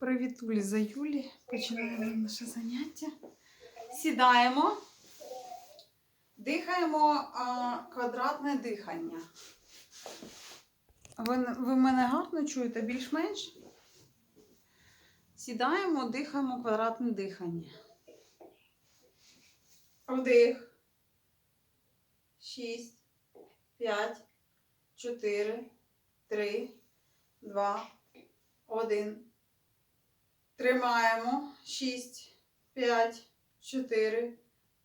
Привіт, за Юлі. Починаємо наше заняття. Сідаємо, дихаємо а, квадратне дихання. Ви, ви мене гарно чуєте більш-менш? Сідаємо, дихаємо квадратне дихання. Вдих. Шість, п'ять, чотири, три, два, один. Тримаємо. 6, 5, 4,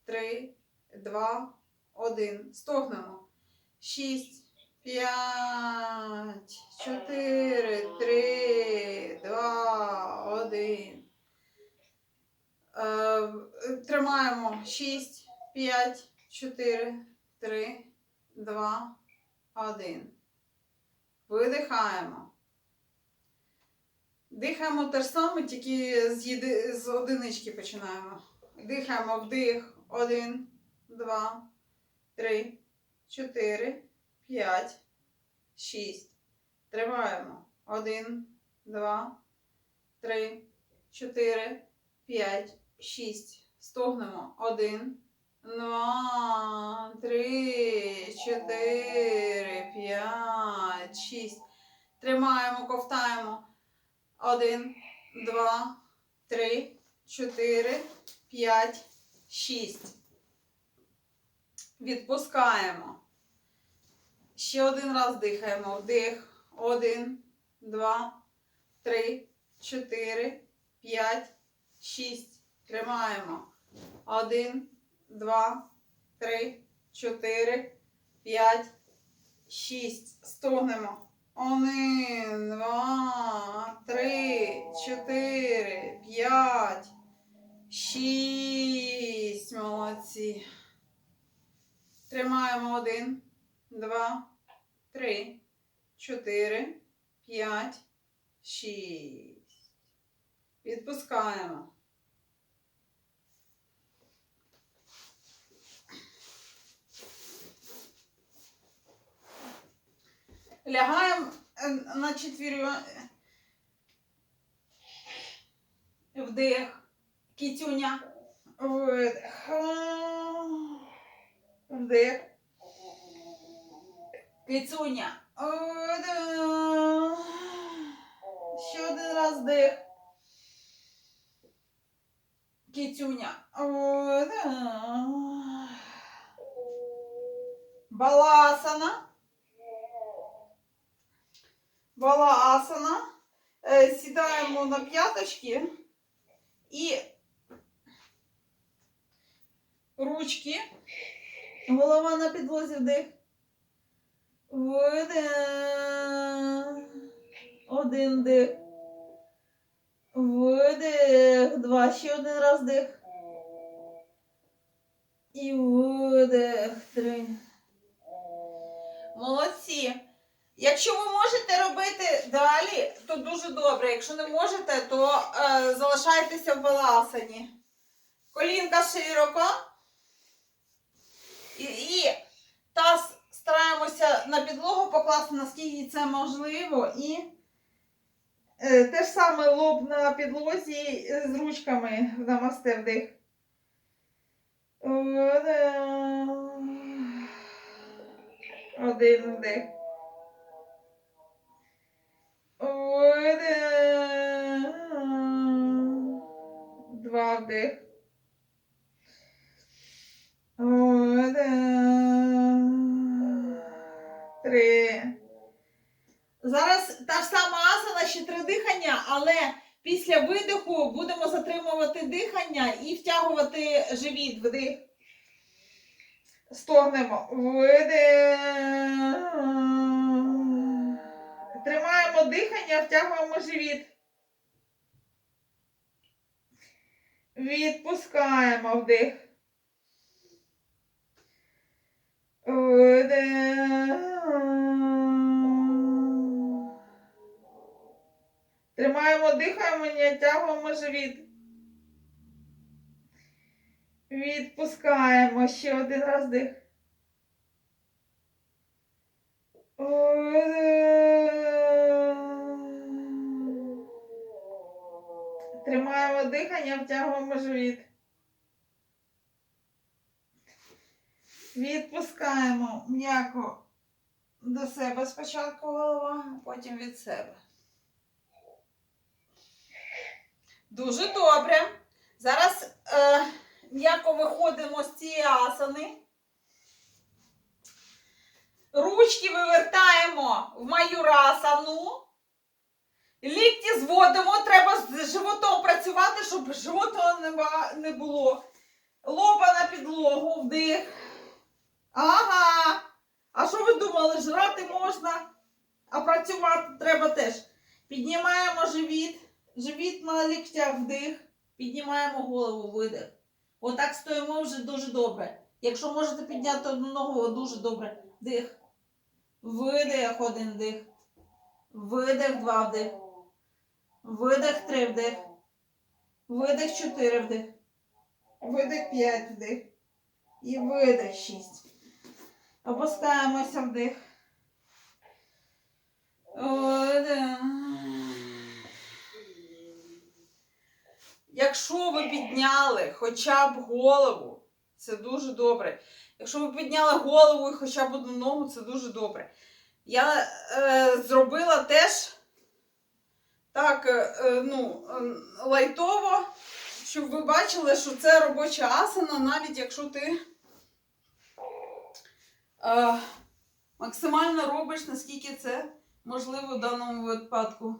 3, 2, 1. Стогнемо. 6, 5, 4, 3, 2, 1. Е, Тримаємо. 6, 5, 4, 3, 2, 1. Видихаємо. Дихаємо те ж саме, тільки з, єди... з одинички починаємо. Дихаємо вдих. Один, два, три, чотири, п'ять, шість. Тримаємо. Один, два, три, чотири, п'ять, шість. Стогнемо. Один, два, три, чотири, п'ять, шість. Тримаємо, ковтаємо. Один, два, три, чотири, п'ять, шість. Відпускаємо. Ще один раз дихаємо. Вдих. Один, два, три, чотири, п'ять, шість. Тримаємо. Один, два, три, чотири, п'ять, шість. Стогнемо. Один, два, три, чотири, п'ять, шість. Молодці. Тримаємо один, два, три, чотири, п'ять, шість. Відпускаємо. Лягаємо е, на четвірю. Вдих. Кітюня. Видих. Вдих. Кицюня. Видих. Ще один раз вдих. Кітюня. Видих. Баласана. Балаасана. Е, Сідаємо на п'яточки і ручки. Голова на підлозі вдих. Видих. Один дих. Видих. Два. Ще один раз дих. І видих. Три. Молодці. Якщо ви можете робити далі, то дуже добре. Якщо не можете, то е, залишайтеся в баласані. Колінка широко. І, і таз стараємося на підлогу покласти, наскільки це можливо. І е, те ж саме лоб на підлозі з ручками намасте вдих. Один вдих. Один. Два вдих. Три. Зараз та ж сама асана, ще три дихання, але після видиху будемо затримувати дихання і втягувати живіт. Вдих. Стогнемо. Видих. Тримаємо дихання, втягуємо живіт. Відпускаємо вдих. Тримаємо дихаємо, тягуємо живіт. Відпускаємо ще один раз дих. Видих. Тримаємо дихання, втягуємо живіт. Відпускаємо м'яко до себе спочатку голова, потім від себе. Дуже добре. Зараз е, м'яко виходимо з цієї асани. Ручки вивертаємо в маюрасану. Лікті зводимо, треба з животом працювати, щоб живота не було. Лоба на підлогу, вдих. Ага. А що ви думали, жрати можна, а працювати треба теж. Піднімаємо живіт, живіт на ліктях вдих, піднімаємо голову, видих. Отак стоїмо вже дуже добре. Якщо можете підняти одну ногу, дуже добре. Вдих. Видих, один вдих. Видих, два вдих. Видих, три вдих. Видих, чотири вдих. Видих, п'ять вдих. І видих, шість. Опускаємося вдих. Видих. Якщо ви підняли хоча б голову, це дуже добре. Якщо ви підняли голову і хоча б одну ногу, це дуже добре. Я е, зробила теж так, е, е, ну, е, лайтово, щоб ви бачили, що це робоча асана, навіть якщо ти е, максимально робиш, наскільки це можливо в даному випадку.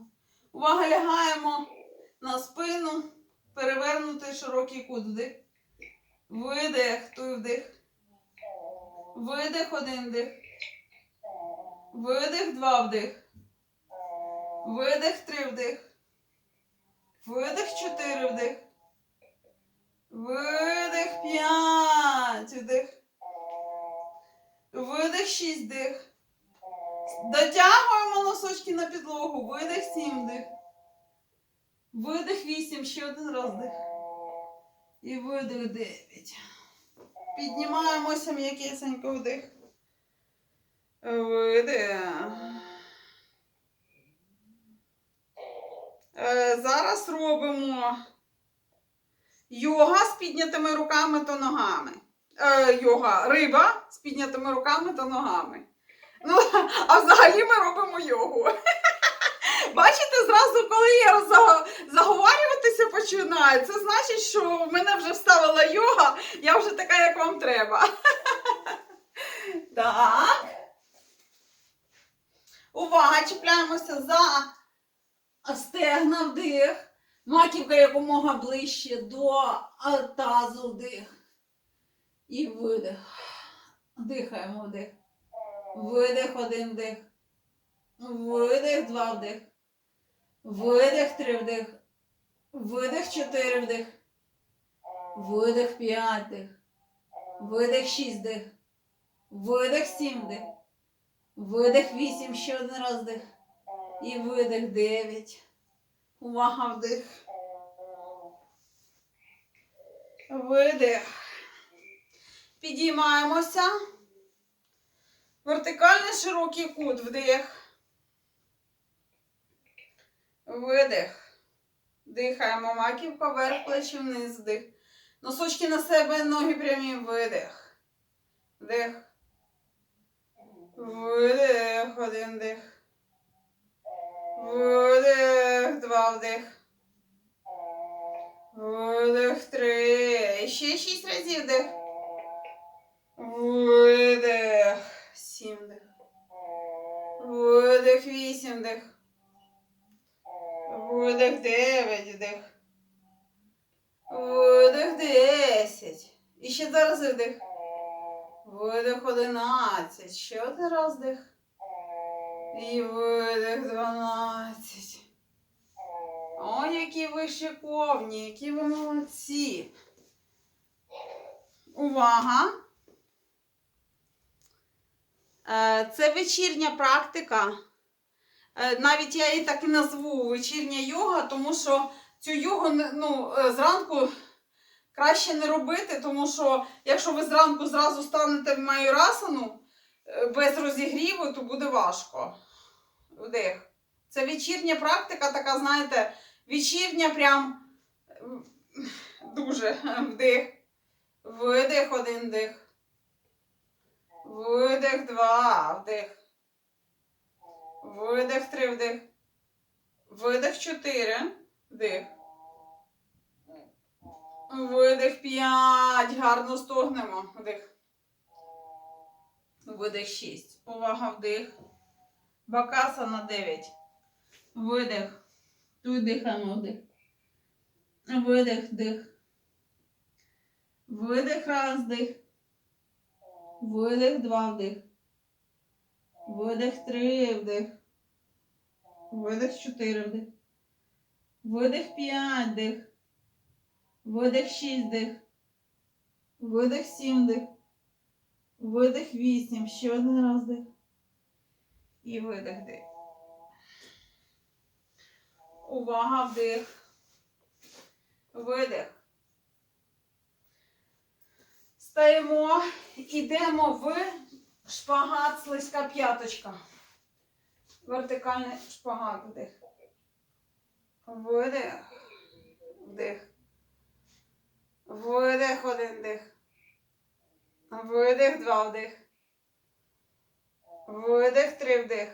Увага, лягаємо на спину, перевернутий широкий кут. Вдих. Видих, той вдих. Видих, один вдих. Видих, два вдих. Видих, три вдих. Видих, чотири вдих. Видих, п'ять вдих. Видих, шість вдих. Дотягуємо носочки на підлогу. Видих, сім вдих. Видих, вісім. Ще один раз вдих. І видих, дев'ять. Піднімаємося м'якесенько вдих. Видих. Е, Зараз робимо йога з піднятими руками та ногами. Е, йога, риба з піднятими руками та ногами. Ну, а взагалі ми робимо йогу. Бачите, зразу, коли я за- заговарюватися починаю, це значить, що в мене вже вставила йога, я вже така, як вам треба. Так. Увага, чіпляємося за стегна вдих. Маківка якомога ближче до тазу вдих. І видих. Дихаємо вдих. Видих, один вдих. Видих, два вдих. Видих, три вдих. Видих, чотири вдих. Видих, п'ять вдих. Видих, шість вдих. Видих, сім вдих. Видих, вісім, ще один раз вдих. І видих, дев'ять. Увага, вдих. Видих. Підіймаємося. Вертикальний широкий кут. Вдих. Видих. Дихаємо маківка вверх, плечі вниз. Вдих. Носочки на себе, ноги прямі. Видих. Вдих. Видих. Один дих. Видих. Два вдих. Видих. Три. Ще шість разів вдих. Зараз вдих. Видих. Одинадцять. Ще один раз. І видих. Дванадцять. О, які ви шиковні, які ви молодці. Увага! Е, Це вечірня практика. Е, Навіть я її так і назву вечірня йога, тому що цю йогу ну, е, зранку краще не робити, тому що якщо ви зранку зразу станете в майорасану е, без розігріву, то буде важко. Вдих. Це вечірня практика, така, знаєте, вечірня прям Дуже вдих. Видих, один дих. Видих, два, вдих. Видих, три, вдих. Видих, чотири, вдих. Видих, п'ять. Гарно стогнемо. Вдих. Видих, шість. Увага, вдих. Бакаса на дев'ять. Видих. Тут дихаємо вдих. Видих, дих. Видих, раз, дих. Видих, два, вдих. Видих, три, вдих. Видих, чотири, вдих. Видих, п'ять, дих. Видих, шість, дих. Видих, сім, дих. Видих, вісім. Ще один раз дих. І видих, дих. Увага, вдих. Видих. Стаємо, ідемо в шпагат, слизька п'яточка. Вертикальний шпагат, вдих. Видих. Вдих. Видих, один дих. Видих, два вдих. Видих, три вдих.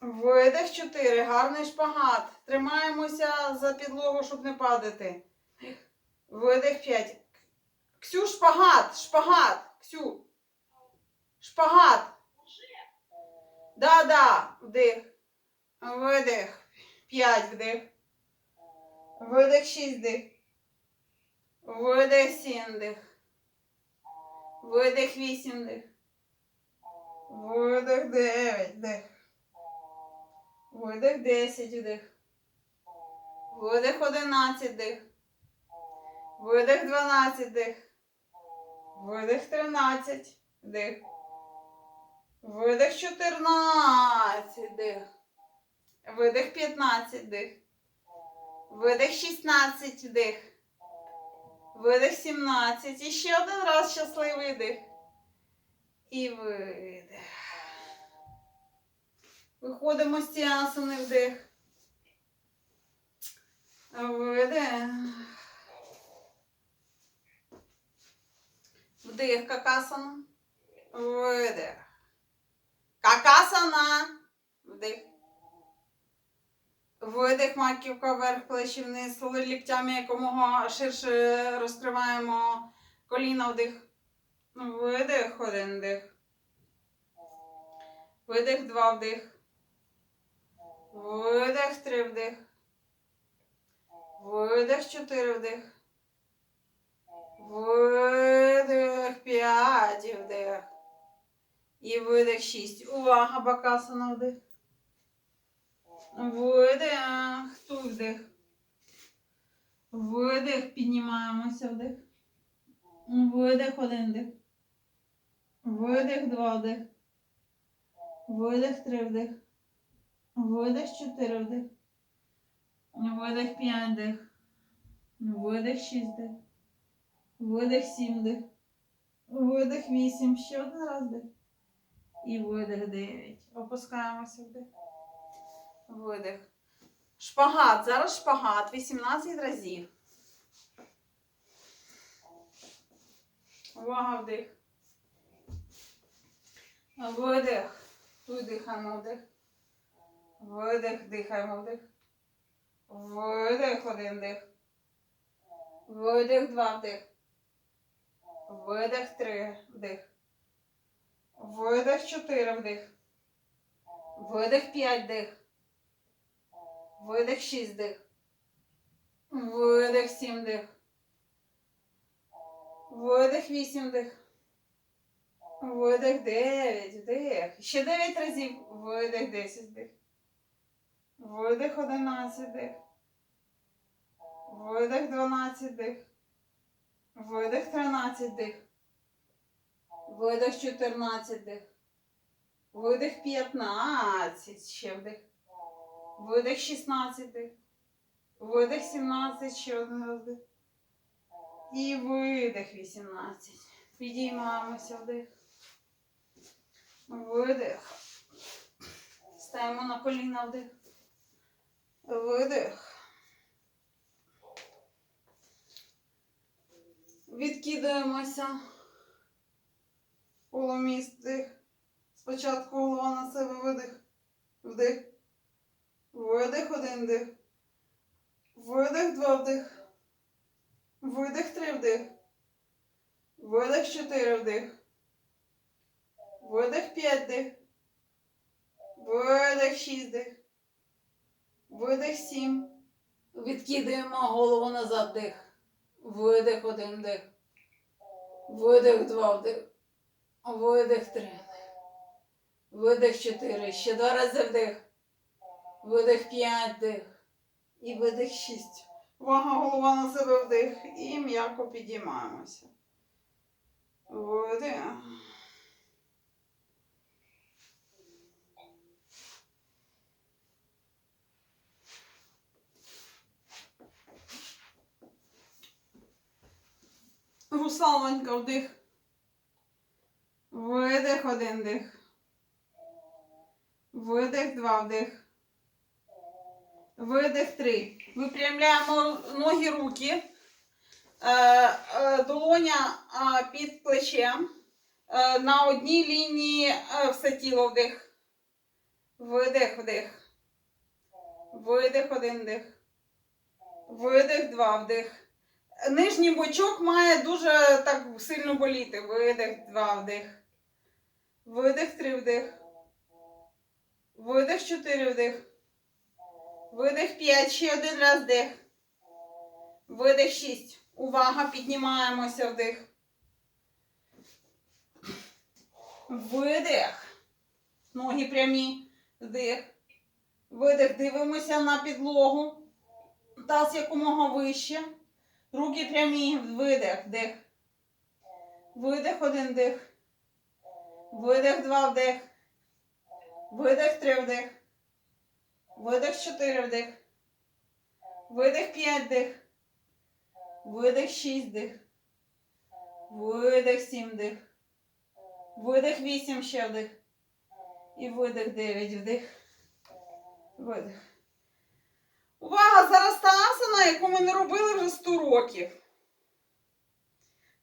Видих, чотири. Гарний шпагат. Тримаємося за підлогу, щоб не падати. Видих, п'ять. Ксю, шпагат, шпагат. Ксю. Шпагат. Да, да. Вдих. Видих. П'ять вдих. Видих, шість дих. Видих, сім дих. Видих, вісім дих. Видих, дев'ять дих. Видих 10 вдих. Видих 11 дих. Видих 12 дих. Видих 13 дих. Видих 14 дих. Видих 15 дих. Видих 16 дих. Видих 17. І ще один раз щасливий дих. І видих. Виходимо з цієї асани вдих. Видих. Вдих, какасана. Видих. Какасана. Вдих. Видих, маківка вверх, плечі вниз, ліктями якомога ширше розкриваємо коліна вдих. Видих, один дих. Видих, два вдих. Видих, три вдих. Видих, чотири вдих. Видих, п'ять вдих. І видих, шість. Увага, бакасана вдих. Видих, тут вдих. Видих, піднімаємося вдих. Видих, один вдих. Видих, два вдих. Видих, три вдих. Видих, чотири вдих. Видих, п'ять вдих. Видих, шість вдих. Видих, сім вдих. Видих, вісім. Ще один раз вдих. І видих, дев'ять. Опускаємося вдих. Видих. Шпагат. Зараз шпагат. 18 разів. Увага, вдих. Видих. Видихаємо вдих. Видих, дихаємо вдих. Видих, один дих. Видих, два вдих. Видих, три вдих. Видих, чотири вдих. Видих, п'ять дих. Видих, шість дих. Видих, сім дих. Видих, вісім дих. Видих 9, вдих. Ще 9 разів. Видих 10 вдих. Видих 11 дих. Видих 12 дих. Видих 13 дих. Видих 14 дих. Видих 15 ще вдих. Видих 16. Видих 17 ще один роздих. І видих 18. Підіймаємося вдих. Видих. Стаємо на коліна вдих. Видих. Відкидаємося. Полуміст вдих. Спочатку голова на себе видих. Вдих. Видих один дих. Видих два вдих. Видих три вдих. Видих чотири вдих. Видих п'ять дих. Видих шість дих. Видих сім. Відкидаємо голову назад дих. Видих один дих. Видих два вдих. Видих три. Видих чотири. Ще два рази вдих. Видих п'ять дих. І видих шість. Увага, голова на себе вдих. І м'яко підіймаємося. Видих. Русалонька вдих. Видих один дих. Видих два вдих. Видих три. Випрямляємо ноги руки. Е, е, долоня під плечем. Е, на одній лінії все тіло вдих. Видих, вдих. Видих один дих. Видих два вдих. Нижній бочок має дуже так сильно боліти. Видих, два вдих. Видих, три вдих. Видих, чотири вдих. Видих п'ять, ще один раз вдих. Видих шість. Увага, піднімаємося вдих. Видих. Ноги прямі. Вдих. Видих. Дивимося на підлогу. Таз якомога вище. Руки прямі. Видих, вдих. Видих один дих. Видих два вдих. Видих три вдих. Видих чотири вдих. Видих п'ять вдих. Видих шість вдих. Видих сім вдих. Видих вісім ще вдих. І видих дев'ять вдих. Видих. Увага! Зараз та асана, яку ми не робили вже 100 років.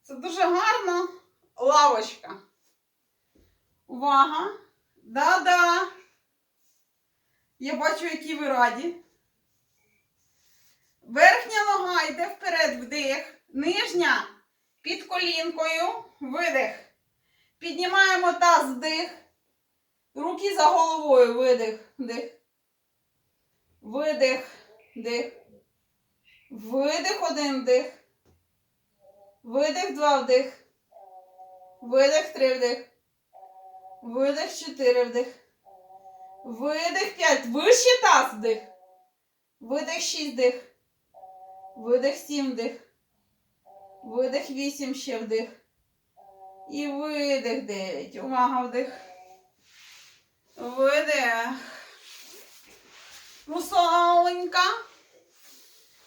Це дуже гарна лавочка. Увага! Да-да! Я бачу, які ви раді. Верхня нога йде вперед, вдих. Нижня під колінкою. Видих. Піднімаємо таз, вдих. Руки за головою. Видих. Вдих. Видих. Дих. Видих один вдих. Видих два вдих. Видих три вдих. Видих чотири вдих. Видих п'ять. Вище таз вдих. Видих шість вдих. Видих сім вдих. Видих вісім ще вдих. І видих дев'ять. Увага вдих. Видих. Русаленька.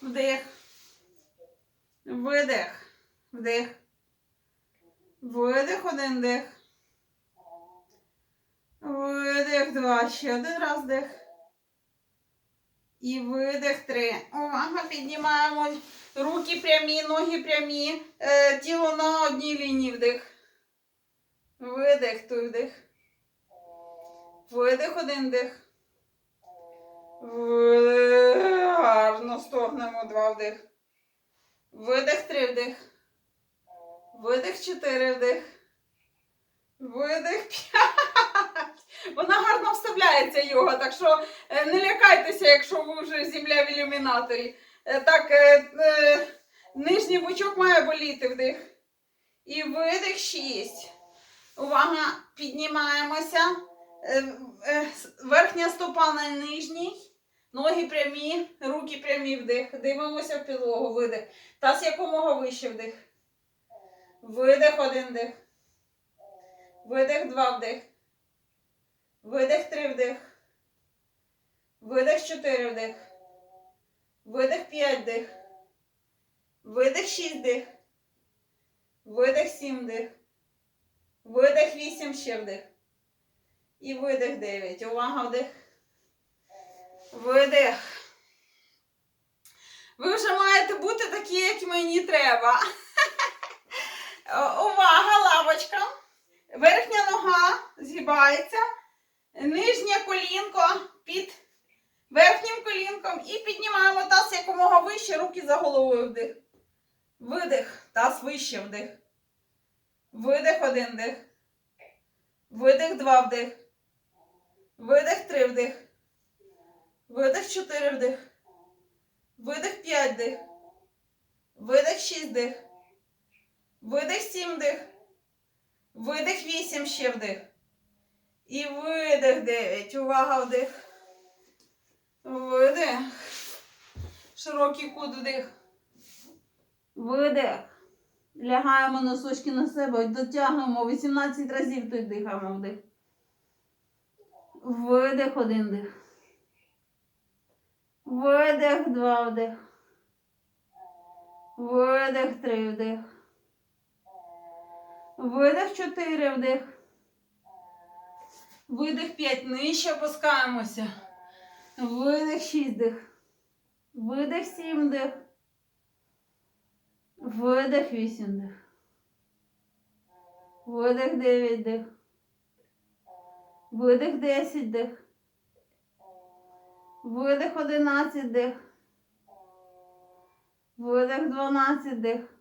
Вдих. Видих. Вдих. Видих один дих. Видих два. Ще один раз дих. І видих три. Увага, піднімаємо. Руки прямі, ноги прямі. Е, тіло на одній лінії вдих. Видих, той вдих. Видих один дих. Видих. Гарно стогнемо два вдих. Видих три вдих. Видих чотири вдих. Видих п'ять. Вона гарно вставляється йога, так що е, не лякайтеся, якщо ви вже земля в ілюмінаторі. Е, Так, е, нижній бочок має боліти вдих. І видих шість. Увага, піднімаємося. Верхня стопа на нижній. Ноги прямі, руки прямі вдих. Дивимося в підлогу, видих. Таз якомога вище вдих. Видих один дих. Видих два вдих. Видих три вдих. Видих чотири вдих. Видих п'ять вдих. Видих шість вдих. Видих сім вдих. Видих вісім ще вдих. І видих дев'ять. Увага, вдих. Видих. Ви вже маєте бути такі, як мені треба. Увага, лавочка. Верхня нога згибається. Нижнє колінко під верхнім колінком. І піднімаємо таз якомога вище, руки за головою вдих. Видих. Таз вище вдих. Видих один дих. Видих два вдих. Видих три вдих. Видих чотири вдих. Видих п'ять дих. Видих шість дих. Видих сім дих. Видих вісім ще вдих. І видих дев'ять. Увага вдих. Видих. Широкий кут вдих. Видих. Лягаємо носочки на себе, дотягуємо 18 разів тут дихаємо вдих. Видих один дих. Видих два вдих. Видих три вдих. Видих чотири вдих. Видих п'ять. Нижче опускаємося. Видих шість дих. Видих сім дих. Видих вісім дих. Видих дев'ять дих. Видих десять дих. Видих одинадцять дих. Видих дванадцять дих.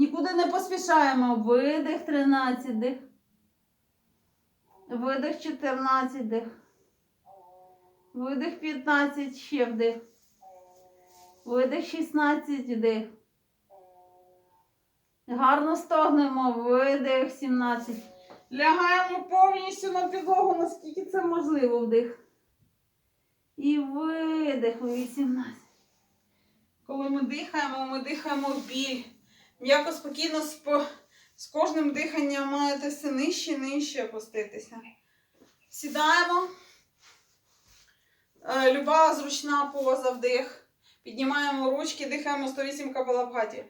Нікуди не поспішаємо. Видих 13 дих. Видих 14 дих. Видих 15 ще вдих. Видих 16 вдих. Гарно стогнемо. Видих 17. Лягаємо повністю на підлогу, наскільки це можливо вдих. І видих 18. Коли ми дихаємо, ми дихаємо біль. М'яко спокійно з, по- з кожним диханням маєте все нижче і нижче опуститися. Сідаємо. Е, Люба зручна поза вдих. Піднімаємо ручки, дихаємо 108 капалабхаті.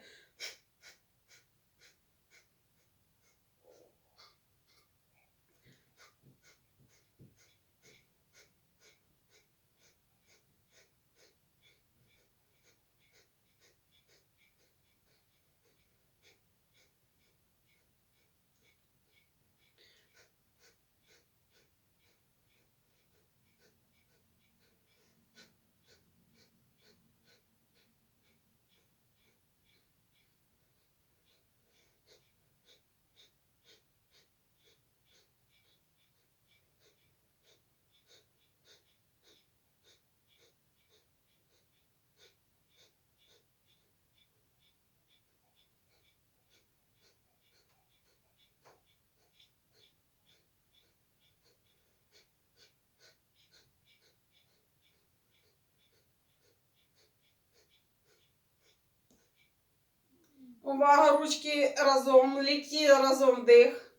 Увага, ручки разом, лікті разом вдих.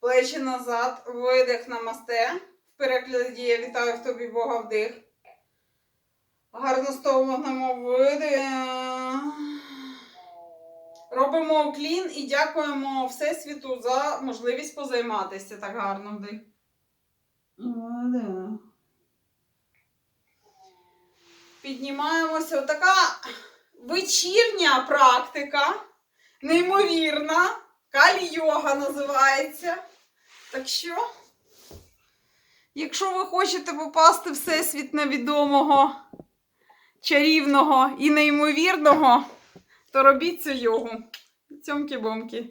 Плечі назад, видих намасте. В перекладі я вітаю в тобі Бога вдих. Гарно стогнемо видих. Робимо клін і дякуємо Всесвіту за можливість позайматися так гарно вдих. Піднімаємося. Отака вечірня практика, неймовірна. Калі-йога називається. Так що, якщо ви хочете попасти в всесвіт невідомого, чарівного і неймовірного, то робіть цю йогу. Цьомки-бомки.